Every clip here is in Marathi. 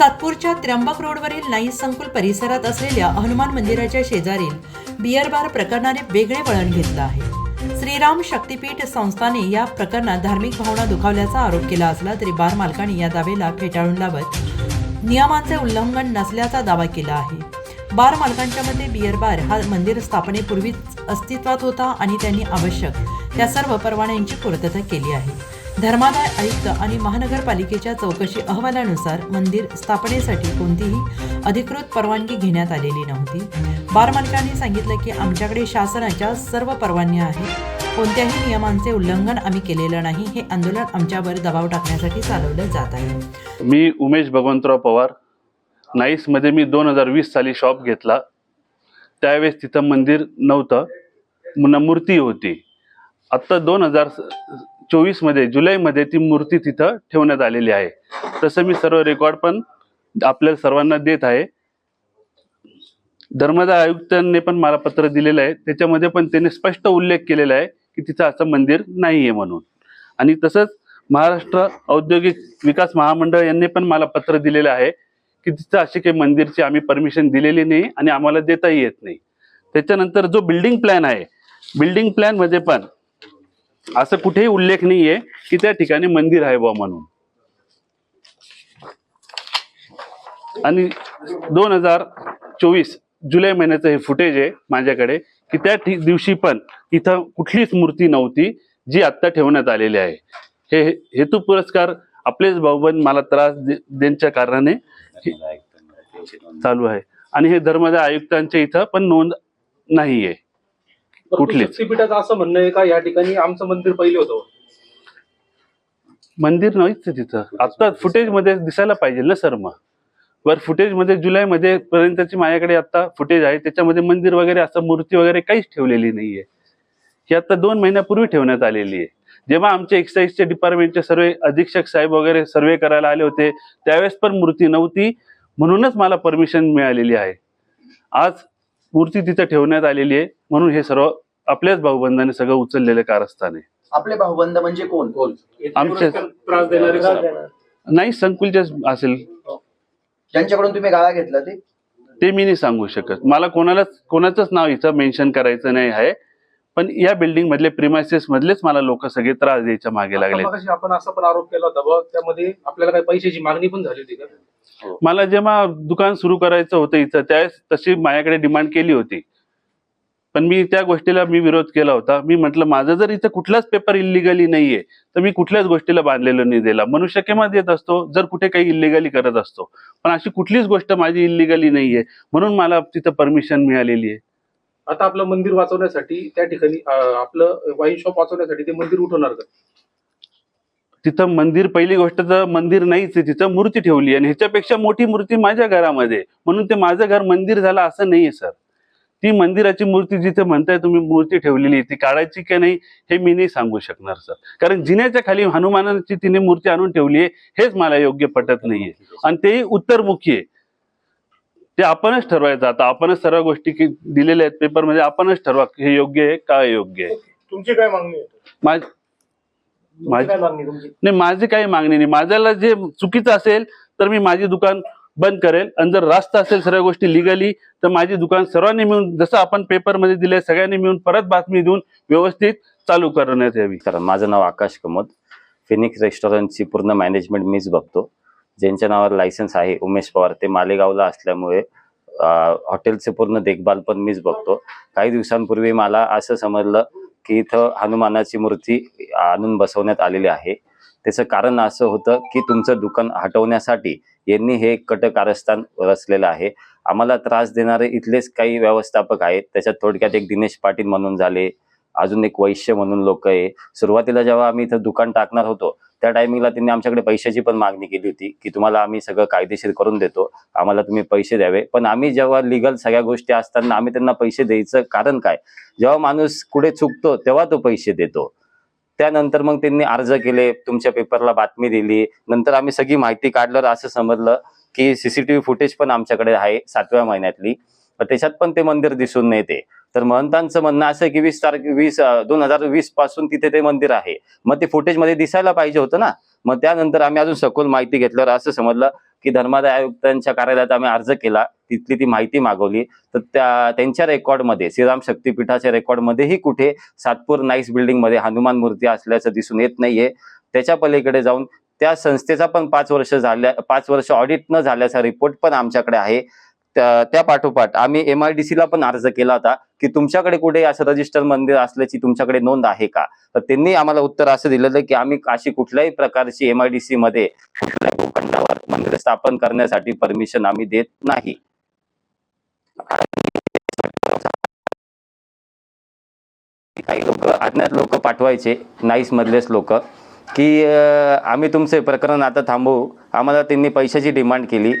सातपूरच्या त्र्यंबक रोडवरील नाईस संकुल परिसरात असलेल्या हनुमान मंदिराच्या शेजारील बियर बार प्रकरणाने वेगळे वळण घेतलं आहे. श्रीराम शक्तीपीठ संस्थाने या प्रकरणात धार्मिक भावना दुखावल्याचा आरोप केला असला तरी बार मालकाने या दावेला फेटाळून लावत नियमांचे उल्लंघन नसल्याचा दावा केला आहे. बार मालकांच्या मते बियर बार हा मंदिर स्थापनेपूर्वीच अस्तित्वात होता आणि त्यांनी आवश्यक त्या सर्व परवान्यांची पूर्तता केली आहे. धर्मादाय आयुक्त आणि महानगरपालिकेच्या चौकशी अहवालानुसार मंदिर स्थापनेसाठी कोणतीही अधिकृत परवानगी घेण्यात आलेली नव्हती. बार मालकांनी सांगितलं की आमच्याकडे शासनाच्या सर्व परवानग्या आहेत. कोणत्याही नियमांचे उल्लंघन आम्ही केलेलं नाही. हे आंदोलन आमच्यावर दबाव टाकण्यासाठी चालवलं जात आहे. मी उमेश भगवंतराव पवार. नाईसमध्ये मी दोन हजार वीस साली शॉप घेतला. त्यावेळेस तिथं मंदिर नव्हतं. मूर्ती होती. आत्ता दोन हजार चोवीसमध्ये जुलैमध्ये ती मूर्ती तिथं ठेवण्यात आलेली आहे. तसं मी सर्व रेकॉर्ड पण आपल्या सर्वांना देत आहे. धर्मदाय आयुक्तांनी पण मला पत्र दिलेलं आहे. त्याच्यामध्ये पण त्यांनी स्पष्ट उल्लेख केलेला आहे की तिथं असं मंदिर नाही आहे म्हणून. आणि तसंच महाराष्ट्र औद्योगिक विकास महामंडळ यांनी पण मला पत्र दिलेलं आहे की तिथं अशी काही मंदिरची आम्ही परमिशन दिलेली नाही आणि आम्हाला देताही येत नाही. त्याच्यानंतर जो बिल्डिंग प्लॅन आहे बिल्डिंग प्लॅनमध्ये पण असं कुठेही उल्लेख नाहीये की त्या ठिकाणी मंदिर आहे बुवा म्हणून. आणि दोन हजार चोवीस जुलै महिन्याचं हे फुटेज आहे माझ्याकडे की त्या दिवशी पण इथं कुठलीच मूर्ती नव्हती जी आत्ता ठेवण्यात आलेली आहे. हे हेतू पुरस्कार आपलेच भाऊबंद मला त्रास दे- देण्याच्या कारणाने चालू आहे. आणि हे धर्मदाय आयुक्तांच्या इथं पण नोंद नाहीये. कुठलीच? शक्तीपीठाचं असं म्हणणं आहे का? या ठिकाणी आमचं मंदिर पहिले होतं. मंदिर नाहीच तिथं. आता फुटेजमध्ये दिसायला पाहिजे ना सर मग. वर फुटेजमध्ये जुलै मध्ये पर्यंतची माझ्याकडे आता फुटेज आहे. त्याच्यामध्ये मंदिर वगैरे असं मूर्ती वगैरे काहीच ठेवलेली नाहीये. ही आता दोन महिन्यापूर्वी ठेवण्यात आलेली आहे. जेव्हा आमचे एक्साईजचे डिपार्टमेंटचे सर्व अधीक्षक साहेब वगैरे सर्वे करायला आले होते त्यावेळेस पण मूर्ती नव्हती. म्हणूनच मला परमिशन मिळालेली आहे. आज मूर्ती तिथं ठेवण्यात आलेली आहे. म्हणून हे सर्व आपल्याच भाऊबंधाने सगळं उचललेलं कारस्थान आहे. आपले भाऊबंद म्हणजे कोण? कोण? आमचे- त्रास देणारे? नाही संकुलचेच असेल. ज्यांच्याकडून तुम्ही गाळा घेतला ते? ते मी नाही सांगू शकत. मला कोणालाच कोणाचंच नाव इथं मेन्शन करायचं नाही आहे. पण या बिल्डिंग मधले प्रिमायसेस मधलेच मला लोक सगळे त्रास द्यायच्या मागे लागले आपण असा पण आरोप केला होता बघ त्यामध्ये आपल्याला काही पैशाची मागणी पण झाली होती का? मला जेव्हा दुकान सुरू करायचं होतं इथं त्यावेळेस तशी माझ्याकडे डिमांड केली होती. पण मी त्या गोष्टीला मी विरोध केला होता. मी म्हटलं माझं जर इथं कुठलाच पेपर इलिगली नाहीये तर मी कुठल्याच गोष्टीला बांधलेलं नाही दिला मनुष्य केव्हा देत असतो? जर कुठे काही इलिगली करत असतो. पण अशी कुठलीच गोष्ट माझी इलिगली नाहीये. म्हणून मला तिथं परमिशन मिळालेली आहे. आता आपलं मंदिर वाचवण्यासाठी त्या ठिकाणी आपलं वाईन शॉप वाचवण्यासाठी ते मंदिर उठवणार का? तिथं मंदिर पहिली गोष्ट तर मंदिर नाहीच आहे. तिथं मूर्ती ठेवली आणि ह्याच्यापेक्षा मोठी मूर्ती माझ्या घरामध्ये. म्हणून ते माझं घर मंदिर झालं असं नाहीये सर. ती मंदिराची मूर्ती जिथे म्हणताय तुम्ही मूर्ती ठेवलेली आहे, ती काढायची की नाही हे मी नाही सांगू शकणार सर. कारण जिन्याच्या खाली हनुमानाची तिने मूर्ती आणून ठेवली आहे हेच मला योग्य पटत नाहीये आणि तेही उत्तरमुखी आहे. ते आपणच ठरवायचं आता आपणच सर्व गोष्टी की दिलेल्या आहेत पेपरमध्ये आपणच ठरवा हे योग्य आहे का अयोग्य आहे. तुमची काय मागणी आहे? माझ नाही माझी काही मागणी नाही. माझ्याला जे चुकीचं असेल तर मी माझी दुकान बंद करेल. आणि जर रास्त असेल सर्व गोष्टी लिगली तर माझी दुकान सर्वांनी मिळून जसं आपण पेपरमध्ये दिले सगळ्यांनी मिळून परत बातमी देऊन व्यवस्थित चालू करण्यात यावी. कारण माझं नाव आकाश कमोद. फिनिक्स रेस्टॉरंटची पूर्ण मॅनेजमेंट मीच बघतो. ज्यांच्या नावावर लायसन्स आहे उमेश पवार ते मालेगावला असल्यामुळे अं, हॉटेलचे पूर्ण देखभाल पण मीच बघतो. काही दिवसांपूर्वी मला असं समजलं की इथं हनुमानाची मूर्ती आणून बसवण्यात आलेली आहे. त्याचं कारण असं होतं की तुमचं दुकान हटवण्यासाठी यांनी हे कट कारस्थान रचलेलं आहे. आम्हाला त्रास देणारे इथलेच काही व्यवस्थापक आहेत. त्याच्यात थोडक्यात एक दिनेश पाटील म्हणून झाले अजून एक वैश्य म्हणून लोक आहे. सुरुवातीला जेव्हा आम्ही इथं दुकान टाकणार होतो त्या टायमिंगला त्यांनी आमच्याकडे पैशाची पण मागणी केली होती की तुम्हाला आम्ही सगळं कायदेशीर करून देतो आम्हाला तुम्ही पैसे द्यावे. पण आम्ही जेव्हा लिगल सगळ्या गोष्टी असताना आम्ही त्यांना पैसे द्यायचं कारण काय? जेव्हा माणूस कुठे चुकतो तेव्हा तो पैसे देतो. त्यानंतर मग त्यांनी अर्ज केले तुमच्या पेपरला बातमी दिली. नंतर आम्ही सगळी माहिती काढल्यावर असं समजलं की सीसीटीव्ही फुटेज पण आमच्याकडे आहे सातव्या महिन्यातली. त्याच्यात पण ते मंदिर दिसून नाही तर महंतांचं म्हणणं असं की वीस तारखे वीस दोन हजार वीसपासून तिथे ते मंदिर आहे. मग ते फुटेजमध्ये दिसायला पाहिजे होतं ना. मग त्यानंतर आम्ही अजून सखोल माहिती घेतल्यावर असं समजलं की धर्मादाय आयुक्तांच्या कार्यालयात आम्ही अर्ज केला तिथली ती माहिती मागवली. तर त्या त्यांच्या रेकॉर्डमध्ये श्रीराम शक्तीपीठाच्या रेकॉर्डमध्येही कुठे सातपूर नाईस बिल्डिंगमध्ये हनुमान मूर्ती असल्याचं दिसून येत नाहीये. त्याच्या पलीकडे जाऊन त्या संस्थेचा पण पाच वर्ष झाल्या पाच वर्ष ऑडिट न झाल्याचा रिपोर्ट पण आमच्याकडे आहे. त्या पाठोपाठ आम्ही एम आय डी सीला पण अर्ज केला होता की तुमच्याकडे कुठे असं रजिस्टर मंदिर असल्याची तुमच्याकडे नोंद आहे का? तर त्यांनी आम्हाला उत्तर असं दिलेलं की आम्ही अशी कुठल्याही प्रकारची एम आय डी सी मध्ये कुठल्या भूखंडावर मंदिर स्थापन करण्यासाठी परमिशन आम्ही देत नाही. काही लोक अज्ञात लोक पाठवायचे नाईस मधलेच लोक की आम्ही तुमचे प्रकरण आता थांबवू. आम्हाला त्यांनी पैशाची डिमांड केली.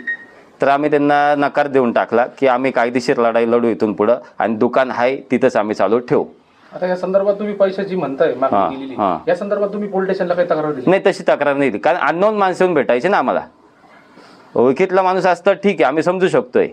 तर आम्ही त्यांना नकार देऊन टाकला की आम्ही कायदेशीर लढाई लढू इथून पुढं आणि दुकान आहे तिथंच आम्ही चालू ठेवू. आता या संदर्भात तुम्ही पैशाची म्हणताय मागणी केलेली. या संदर्भात तुम्ही पोलीस स्टेशनला काही तक्रार दिली? नाही तशी तक्रार नाही दिली. कारण अननोन माणसं येऊन भेटायचे ना आम्हाला. ओळखीतला माणूस असतं ठीक आहे आम्ही समजू शकतोय.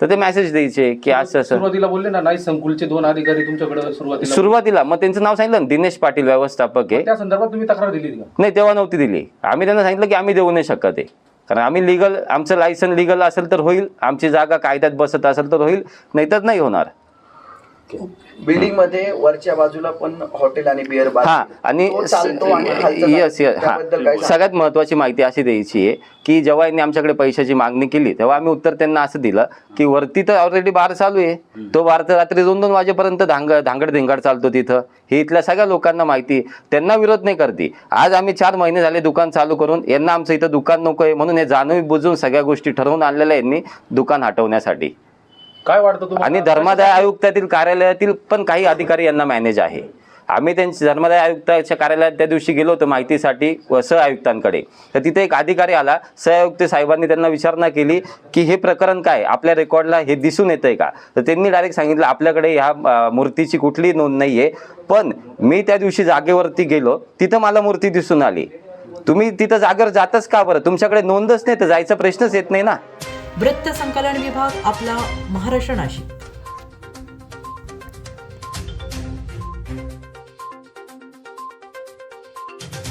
तर ते मेसेज द्यायचे की असं असं. सुरुवातीला बोलले ना नाही संकुलचे दोन अधिकारी तुमच्याकडे सुरुवातीला सुरुवातीला मग त्यांचं नाव सांगितलं ना दिनेश पाटील व्यवस्थापक आहे. त्या संदर्भात तुम्ही तक्रार दिली का? नाही तेव्हा नव्हती दिली. आम्ही त्यांना सांगितलं की आम्ही देऊ नाही शकत आहे. कारण आम्ही लिगल आमचं लायसन लिगल असेल तर होईल आमची जागा कायद्यात बसत असेल तर होईल नाही तर नाही होणार. बिल्डिंगमध्ये वरच्या बाजूला पण हॉटेल आणि बिअर बार हा आणि येस येस हा? सगळ्यात महत्वाची माहिती अशी द्यायची आहे की जेव्हा यांनी आमच्याकडे पैशाची मागणी केली तेव्हा आम्ही उत्तर त्यांना असं दिलं की वरती तर ऑलरेडी बार चालू आहे. तो बार तर रात्री दोन दोन वाजेपर्यंत धांग धांगड धिंगाड चालतो तिथं. हे इथल्या सगळ्या लोकांना माहिती. त्यांना विरोध नाही करते. आज आम्ही चार महिने झाले दुकान चालू करून यांना आमचं इथं दुकान नको आहे म्हणून हे जाणून बुजून सगळ्या गोष्टी ठरवून आणलेल्या यांनी दुकान हटवण्यासाठी. काय वाटतं तुम्हाला? आणि धर्मादाय आयुक्तातील कार्यालयातील पण काही अधिकारी यांना मॅनेज आहे. आम्ही त्यांच्या धर्मादाय आयुक्ताच्या कार्यालयात त्या दिवशी गेलो होतो माहितीसाठी व सहआयुक्तांकडे तर तिथे एक अधिकारी आला सहआयुक्त साहेबांनी त्यांना विचारणा केली की हे प्रकरण काय? आपल्या रेकॉर्डला हे दिसून येतंय का? तर त्यांनी डायरेक्ट सांगितलं आपल्याकडे ह्या मूर्तीची कुठलीही नोंद नाहीये. पण मी त्या दिवशी जागेवरती गेलो तिथं मला मूर्ती दिसून आली. तुम्ही तिथं जागेवर जातच का बरं? तुमच्याकडे नोंदच नाही तर जायचा प्रश्नच येत नाही ना. वृत्त संकलन विभाग आपला महाराष्ट्र नाशिक.